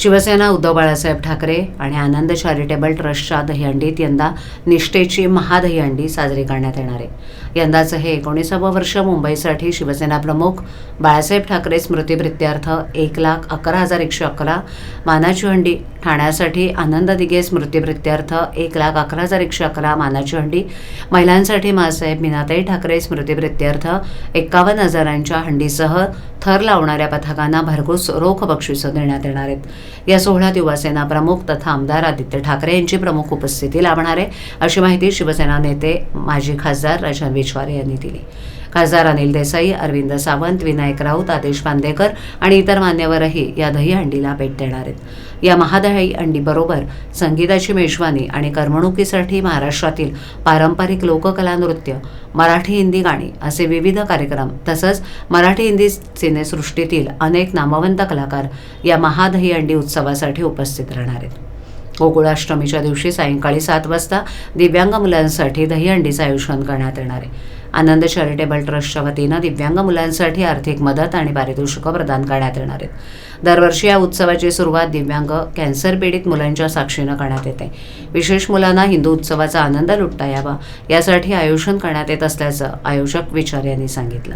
शिवसेना उद्धव बाळासाहेब ठाकरे आणि आनंद चॅरिटेबल ट्रस्टच्या दहीहंडीत यंदा निष्ठेची महादहीहंडी साजरी करण्यात येणार आहे. यंदाचं हे एकोणीसावं वर्ष मुंबईसाठी शिवसेना प्रमुख बाळासाहेब ठाकरे स्मृतीप्रित्यर्थ एक लाख अकरा हजार एकशे अकरा मानाची हंडी ठाण्यासाठी आनंद दिघे स्मृतिप्रित्यर्थ एक लाख अकरा हजार एकशे अकरा मानाची हंडी. महिलांसाठी मासाहेब मीनाताई ठाकरे स्मृतिप्रित्यर्थ एकावन्न हजारांच्या हंडीसह थर लावणाऱ्या पथकांना भरघोस रोख बक्षिसं देण्यात येणार आहेत. या सोहळ्यात युवासेना प्रमुख तथा आमदार आदित्य ठाकरे यांची प्रमुख उपस्थिती लाभणार आहे अशी माहिती शिवसेना नेते माजी खासदार राजन विश्वारे यांनी दिली. खासदार अनिल देसाई अरविंद सावंत विनायक राऊत आदेश बांदेकर आणि इतर मान्यवरही या दहीहंडीला भेट देणार आहेत. या महादही अंडीबरोबर संगीताची मेजवानी आणि करमणुकीसाठी महाराष्ट्रातील पारंपरिक लोककला नृत्य मराठी हिंदी गाणी असे विविध कार्यक्रम तसंच मराठी हिंदी सिनेसृष्टीतील अनेक नामवंत कलाकार या महादहीहंडी उत्सवासाठी उपस्थित राहणार आहेत. गोकुळाष्टमीच्या दिवशी सायंकाळी सात वाजता दिव्यांग मुलांसाठी दहीहंडीचं आयोजन करण्यात येणार आहे. आनंद चॅरिटेबल ट्रस्टच्या वतीनं दिव्यांग मुलांसाठी आर्थिक मदत आणि पारितोषिकं प्रदान करण्यात येणार आहेत. दरवर्षी या उत्सवाची सुरुवात दिव्यांग कॅन्सर पीडित मुलांच्या साक्षीनं करण्यात येते. विशेष मुलांना हिंदू उत्सवाचा आनंद लुटता यावा यासाठी आयोजन करण्यात येत असल्याचं आयोजक विचार यांनी सांगितलं.